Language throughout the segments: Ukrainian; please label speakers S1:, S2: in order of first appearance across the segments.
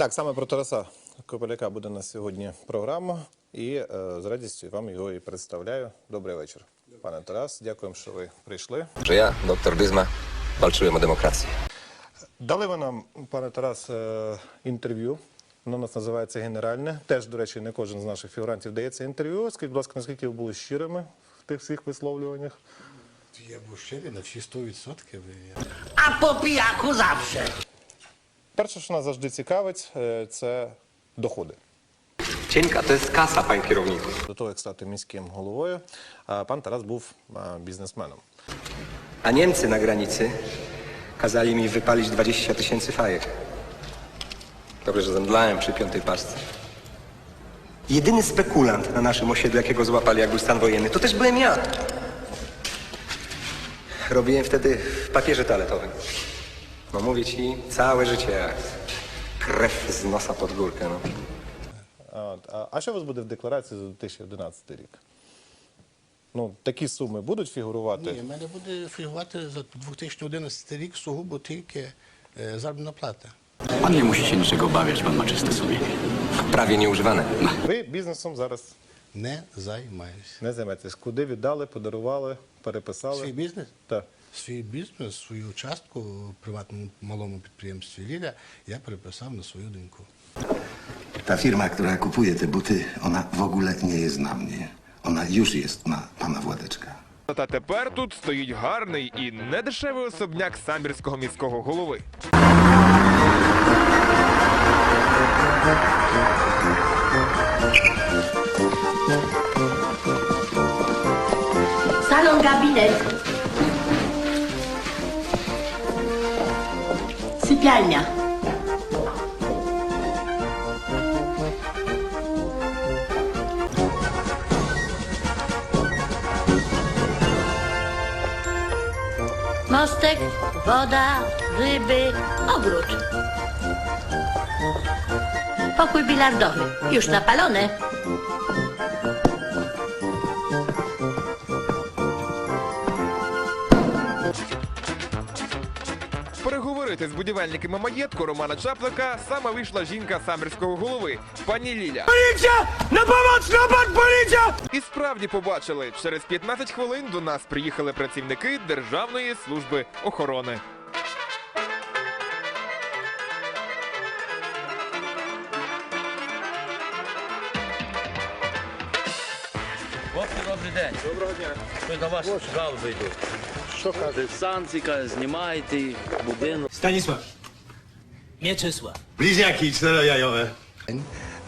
S1: Так, саме про Тараса Копеляка буде на сьогодні програма, і е, з радістю вам його і представляю. Добрий вечір, пане Тарас. Дякуємо, що ви прийшли.
S2: że ja, doktor Dyzma, walczyłem o.
S1: Дали ви нам, пане Тарас, е, інтерв'ю. Воно у нас називається генеральне. Теж, до речі, не кожен з наших фігурантів дається інтерв'ю. Скажіть, будь ласка, наскільки ви були щирими в тих всіх висловлюваннях?
S3: Я був щирий на всі 100%. Я-
S4: A po pijaku zawsze.
S1: Перше, що нас завжди цікавить, е, це доходи.
S2: Cienka to jest kasa, panie kierowniku.
S1: До того, як стати міським головою, е, пан Тарас був е, бізнесменом.
S2: A Niemcy na granicy kazali mi wypalić 20 tysięcy fajek. Dobrze, że zemdlałem przy piątej paczce. Jedyny spekulant na naszym osiedlu, jakiego złapali, jak był stan wojenny, to też byłem ja. Robiłem wtedy w papierze toaletowym. No mówię ci, całe życie krew z nosa pod górkę. No.
S1: От, А, а що у вас буде в декларації за 2011 рік? Ну, такі суми будуть фігурувати?
S3: Ні, в мене буде фігувати за 2011 рік сугубо тільки е, заробітна плата.
S5: Pan nie musi się niczego obawiać, pan ma czyste sumienie.
S2: Prawie nieużywane.
S1: Ви бізнесом зараз
S3: Не займаюся.
S1: не займетесь. Куди віддали, подарували, переписали?
S3: Свій бізнес?
S1: Так.
S3: Свій бізнес, свою частку в приватному малому підприємстві Ліля я переписав на свою доньку.
S6: Ta firma, która kupuje te buty, ona w ogóle nie jest na mnie. Ona już jest na pana Władeczka.
S7: Та тепер тут стоїть гарний і недешевий особняк самбірського міського голови.
S4: Salon gabinet. Sypialnia. Mostek, woda, ryby, ogród. Pokój bilardowy, już napalony.
S7: Переговорити з будівельниками маєтку Романа Чаплика саме вийшла жінка самбірського голови, пані Ліля. Поліція! На помоч! Напад, поліція! І справді побачили, через 15 хвилин до нас приїхали працівники Державної служби охорони.
S8: Хлопці, добрий день. Доброго дня. Ми до вас жалоби йдуть. Що каже? Санцика, знімайте будинок.
S9: Stanisław,
S8: Mieczysław.
S9: bliźniaki яйове.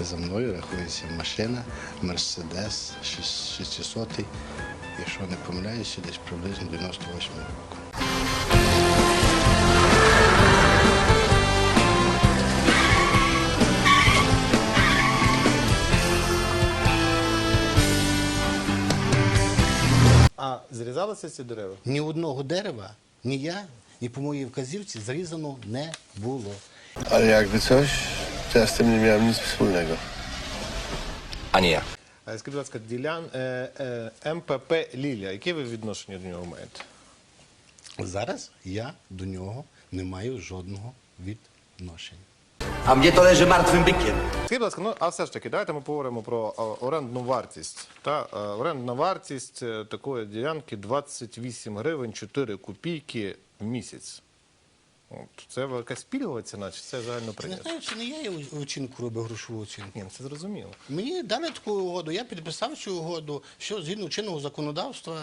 S3: За мною рахується машина, Мерседес 600, якщо не помиляюся, десь приблизно 98 року.
S1: А зрізалися ці дерева?
S3: Ні одного дерева, ні я, ні по моїй вказівці зрізано не було.
S9: Ale jakby coś, to ja z tym nie miałem nic wspólnego.
S2: A nie ja.
S1: А скажіть, будь ласка, ділян е, е, МПП Лілія. Яке ви відношення до нього маєте?
S3: Зараз я до нього не маю жодного відношення.
S4: A mnie to leży martwym bykiem.
S1: Скажіть, будь ласка, ну а все ж таки, давайте ми поговоримо про орендну вартість. Та е, орендна вартість е, такої ділянки 28 гривень 4 копійки в місяць. От, це якась пільгова ціна, чи це загально
S3: Я не
S1: прийнято?
S3: знаю, чи не я її оцінку робив грошову оцінку.
S1: Ні, ну, це зрозуміло.
S3: Мені дали таку угоду, я підписав цю угоду, що згідно чинного законодавства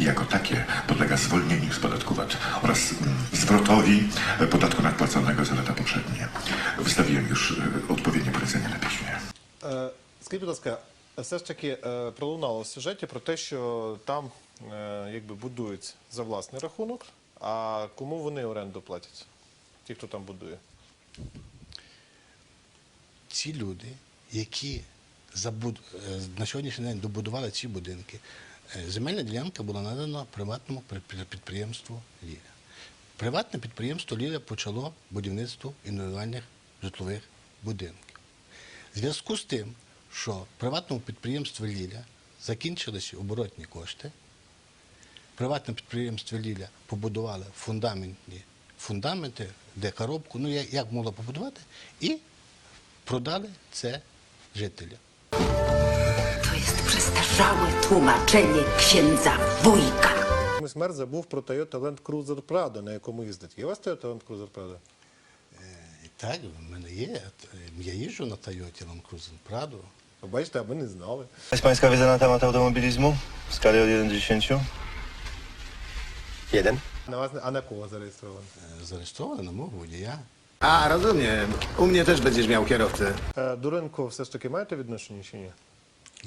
S6: Jako takie podlega zwolnieniu z podatku VAT oraz mm, zwrotowi e, podatku nadpłaconego za lata poprzednie. Wystawiłem już e, odpowiednie polecenie na piśmie.
S1: Скажіть, будь ласка, все ж таки пролунало в сюжеті про те, що там якби будують за власний рахунок, а кому вони оренду платять? Ті, хто там будує.
S3: ці люди, які забуд... на сьогоднішній день добудували ці будинки, земельна ділянка була надана приватному підприємству Ліля. Приватне підприємство Ліля почало будівництво індивідуальних житлових будинків. В зв'язку з тим, що приватному підприємству Ліля закінчилися оборотні кошти, приватне підприємство Ліля побудували фундаментні фундаменти де коробку, ну як, як могло побудувати, і продали це жителям.
S4: To jest przestarzałe tłumaczenie księdza wujka.
S1: Ми смерть забув про Toyota Land Cruiser Prado, на якому їздить. Є у вас Toyota Land Cruiser Prado?
S3: І так, в мене є. Я їжджу на Тойоті Land Cruiser Prado.
S1: Ви Бачите, а ми не знали.
S9: Jest pańska wiedza na temat automobilizmu? W skali od 1 do 10?
S2: Jeden.
S1: На вас, не- а на кого зареєстровано?
S3: Е, Зареєстровано на мого водія.
S10: A, rozumiem. U mnie też będziesz miał kierowcę.
S1: Е, До ринку все ж таки маєте відношення чи ні?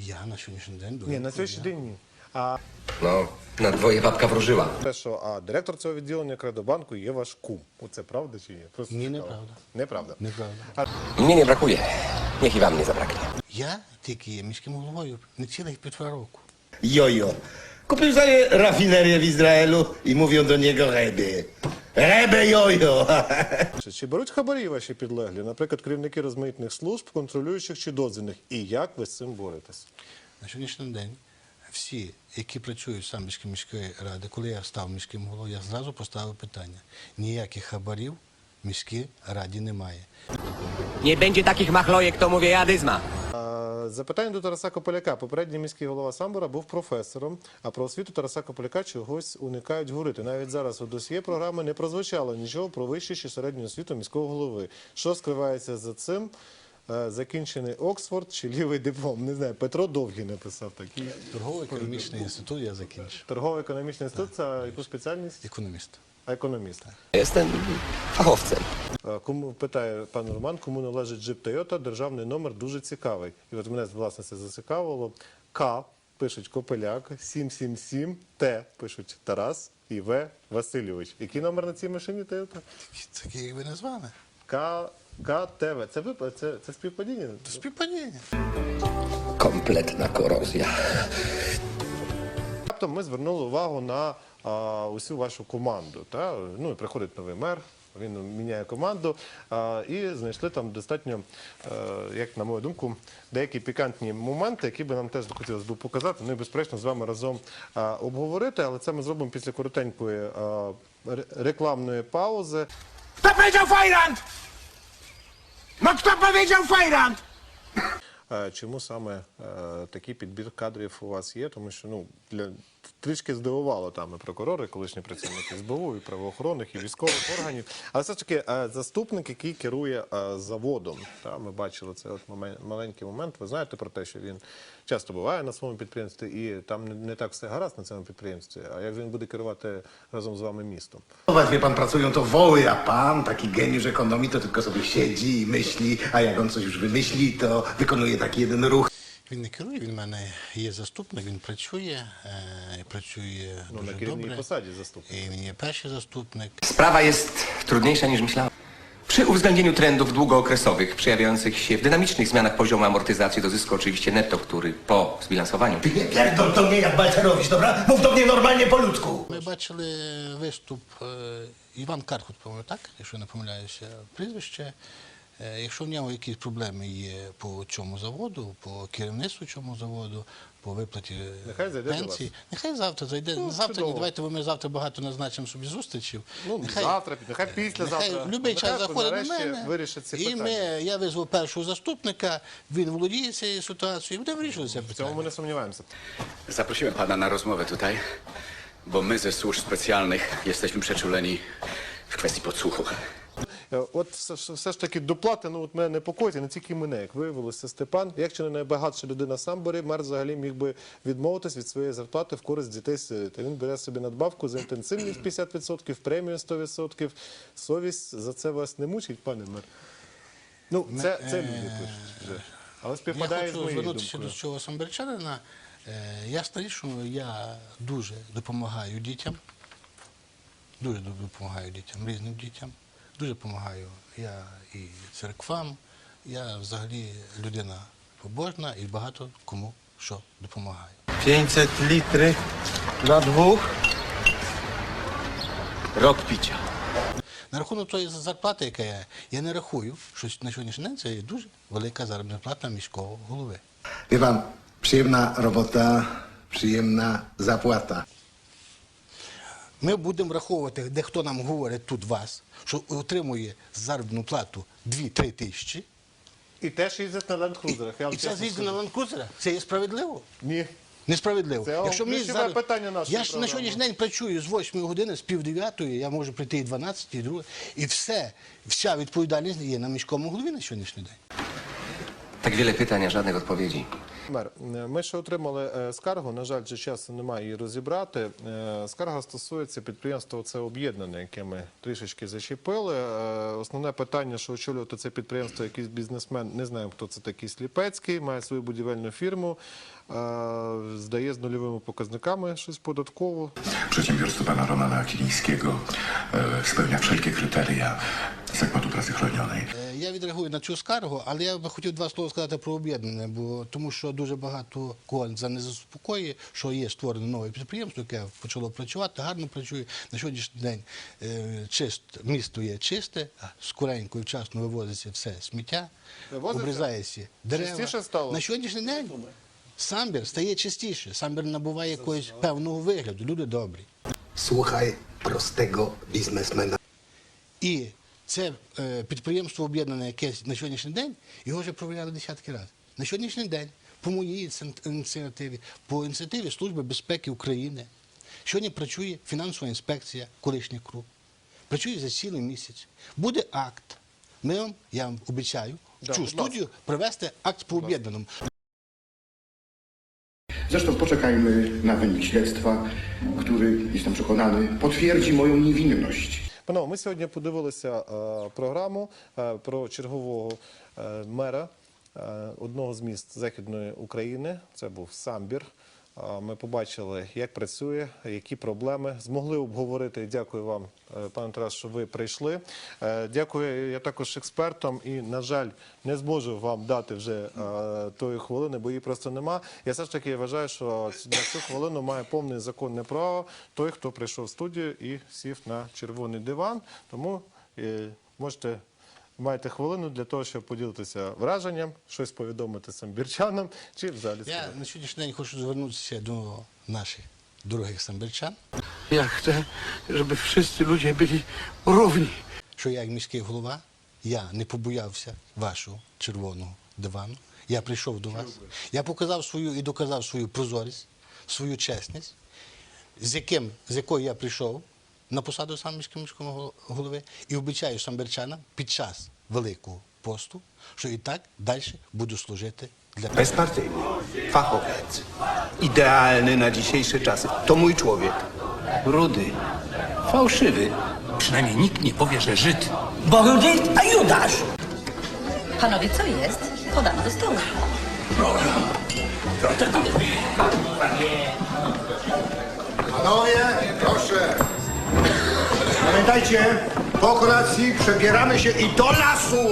S3: Я на сьогоднішній день до
S1: Ні, на сьогоднішній день ні. А
S2: No, na dwoje babka wróżyła.
S1: те, що а директор цього відділення Кредобанку є ваш кум. Оце правда чи ні? Просто
S3: Ні,
S1: цікаво.
S3: неправда.
S1: Неправда.
S3: Неправда.
S2: Mnie nie brakuje. Niech i wam nie zabraknie.
S3: Я тільки є міським головою не цілих півтора року.
S10: Jojo. Kupił sobie rafinerię w Izraelu i mówią do niego Rebe. Rebe jojo.
S1: Чи- беруть хабарі ваші підлеглі, наприклад, керівники розмитних служб, контролюючих чи дозвільних? І як ви з цим боретесь?
S3: На сьогоднішній день всі, які працюють в Самбірській міської ради, коли я став міським головою, я зразу поставив питання: ніяких хабарів в міській раді немає.
S2: Nie będzie takich machlojek, to mówię jadyzma.
S1: А, Запитання до Тараса Кополяка. Попередній міський голова Самбора був професором, а про освіту Тараса Кополяка чогось уникають говорити. Навіть зараз у досьє програми не прозвучало нічого про вищу чи середню освіту міського голови. Що скривається за цим? Е, Закінчений Оксфорд чи лівий диплом? Не знаю. Петро Довгий написав такий.
S3: Торгово-економічний інститут я закінчив.
S1: Торгово-економічний інститут це яку спеціальність?
S3: Економіст.
S1: А економіст.
S2: Jestem fachowcem.
S1: Е, Кому питає пан Роман, кому належить джип Toyota, державний номер дуже цікавий. І от мене власне це зацікавило. К пишуть Копеляк, 777, Т пишуть Тарас і В Васильович. Який номер на цій машині Toyota?
S3: Такий, як ви назвали.
S1: К КТВ. Це ви це, це співпадіння?
S3: Співпадіння.
S2: Kompletna korozja.
S1: Раптом ми звернули увагу на а, усю вашу команду. Та? Ну, і приходить новий мер, він міняє команду а, і знайшли там достатньо, е, як на мою думку, деякі пікантні моменти, які би нам теж хотілося б показати. Ну і безперечно з вами разом а, обговорити, але це ми зробимо після коротенької а, рекламної паузи.
S10: Kto powiedział Fajrant? No kto powiedział Fajrant?
S1: Е, Чому саме е, такий підбір кадрів у вас є? Тому що ну для трішки здивувало там і прокурори, колишні працівники СБУ, і правоохоронних, і військових органів. Але все ж таки е, заступник, який керує е, заводом. Та ми бачили це от момен- маленький момент. Ви знаєте про те, що він часто буває на своєму підприємстві, і там не, так все гаразд на цьому підприємстві. А як він буде керувати разом з вами містом?
S10: Wie pan, pracują to woły, a pan, taki geniusz ekonomii, to tylko sobie siedzi i myśli, a jak on coś już wymyśli, to wykonuje taki jeden ruch.
S3: Він не керує, він в мене є заступник, він працює, е, працює
S1: Ну,
S3: дуже
S1: на керівній
S3: добре.
S1: посаді заступник.
S3: І він є перший заступник.
S2: Sprawa jest trudniejsza niż myślałem. Przy uwzględnieniu trendów długookresowych przejawiających się w dynamicznych zmianach poziomu amortyzacji do zysku oczywiście netto, który po zbilansowaniu
S10: Ty nie pierdol do mnie jak Balcerowicz, dobra? Mów do mnie normalnie po ludzku.
S3: Ми бачили виступ е, Іван Кархут, по-моєму, так, якщо я не помиляюся, прізвище. Е, Якщо в нього якісь проблеми є по цьому заводу, по керівництву цьому заводу, по виплаті е,
S1: Нехай зайде
S3: пенсії, нехай завтра зайде.
S1: Ну,
S3: завтра ні, давайте, бо ми завтра багато назначимо собі зустрічів.
S1: Ну, завтра, нехай післязавтра.
S3: Нехай в будь-який час заходить до
S1: нарешті
S3: мене.
S1: вирішить ці
S3: і ми, я визвав першого заступника, він володіє цією ситуацією, і будемо вирішувати це
S1: В цьому ми не сумніваємося.
S5: Zaprosiłem pana na rozmowę tutaj, bo my ze służb specjalnych jesteśmy przeczuleni w kwestii podsłuchu.
S1: Е, От все, ж- все ж таки доплати, ну от мене непокоїть, і не тільки мене, як виявилося, Степан, як чи не найбагатша людина в Самборі, мер взагалі міг би відмовитись від своєї зарплати в користь дітей сиріт. Він бере собі надбавку за інтенсивність 50%, премію 100%. Совість за це вас не мучить, пане мер? Ну, це, це люди пишуть вже. Але співпадає
S3: Я
S1: з
S3: хочу
S1: моєю
S3: звернутися
S1: думкою.
S3: до цього самбірчанина. Е, Я старі, що я дуже допомагаю дітям. Дуже допомагаю дітям, різним дітям. Дуже допомагаю я і церквам. Я взагалі людина побожна і багато кому що допомагаю.
S9: 500 litry dla dwóch.
S5: Rok picia.
S3: На rachунок тої зарплати, яка є, я не рахую, що на сьогоднішній день це є дуже велика заробітна плата міського голови.
S10: Pan, przyjemna robota, przyjemna zapłata.
S3: Ми будемо враховувати, де хто нам говорить тут вас, що отримує заробітну плату 2-3 тисячі,
S1: І теж їздять на вам
S3: і це з'їздить на
S1: скажу.
S3: Це є справедливо?
S1: Ні.
S3: Несправедливо.
S1: Це
S3: Якщо мені зараз...
S1: питання нашої
S3: Я ж на сьогоднішній день працюю з 8 години, з пів дев'ятої, я можу прийти і 12, і 2, і все, вся відповідальність є на міському голові на сьогоднішній день.
S2: Tak wiele pytań, a żadnych odpowiedzi.
S1: Мер, ми ще отримали е, скаргу. На жаль, вже часу немає її розібрати. Е, Скарга стосується підприємства «Оце об'єднане, яке ми трішечки зачепили. Е, Основне питання, що очолювати це підприємство, якийсь бізнесмен, не знаємо, хто це такий Сліпецький, має свою будівельну фірму, здає з нульовими показниками щось податково.
S6: Przedsiębiorstwo pana Romana Kilińskiego e, spełnia wszelkie kryteria Pracy Chronionej.
S3: Е, Я відреагую на цю скаргу, але я би хотів два слова сказати про об'єднане, бо тому що дуже багато кого за не заспокоює, що є створене нове підприємство, яке почало працювати, гарно працює. На сьогоднішній день е, чист, місто є чисте, а скоренько і вчасно вивозиться все сміття,
S1: Вивозиться?
S3: обрізається дерева.
S1: Частіше стало?
S3: На сьогоднішній день самбір стає чистіше, самбір набуває якогось певного вигляду. Люди добрі.
S10: Słuchaj prostego biznesmena.
S3: І це е, підприємство об'єднане, яке на сьогоднішній день, його вже провіряли десятки разів. На сьогоднішній день, по моїй ініціативі, по ініціативі Служби безпеки України, сьогодні працює фінансова інспекція колишніх круг. Працює за цілий місяць. Буде акт. Ми вам, я вам обіцяю,
S1: Да,
S3: цю студію привезти акт по об'єднаному.
S11: Zresztą poczekajmy na wynik śledztwa, który, jestem przekonany, potwierdzi moją niewinność.
S1: Панове, ми сьогодні подивилися е, програму е, про чергового е, мера одного з міст Західної України. Це був Самбір. Ми побачили, як працює, які проблеми змогли обговорити. Дякую вам, е, пане Тарас, що ви прийшли. Е, Дякую я також експертам і, на жаль, не зможу вам дати вже е, тої хвилини, бо її просто нема. Я все ж таки вважаю, що на цю хвилину має повне законне право той, хто прийшов в студію і сів на червоний диван. Тому можете. Маєте хвилину для того, щоб поділитися враженням, щось повідомити самбірчанам чи взагалі
S3: Я на сьогоднішній день хочу звернутися до наших дорогих самбірчан.
S11: Ja chcę, żeby wszyscy ludzie byli równi.
S3: що я, як міський голова, я не побоявся вашого червоного дивану. Я прийшов до вас. Я показав свою і доказав свою прозорість, свою чесність, з, яким, з якою я прийшов на посаду сам міського міського гол- голови, і обіцяю самбірчанам під час Великого посту, що і так далі буду служити для
S10: Bezpartyjny, fachowiec, idealny na dzisiejsze czasy. To mój człowiek.
S8: Rudy. Fałszywy. Przynajmniej nikt nie powie, że Żyd.
S4: Bo Rudy, a Judasz! Panowie, co jest? Podam do stołu.
S10: Panowie, proszę. Pamiętajcie, po kolacji przebieramy się i do lasu!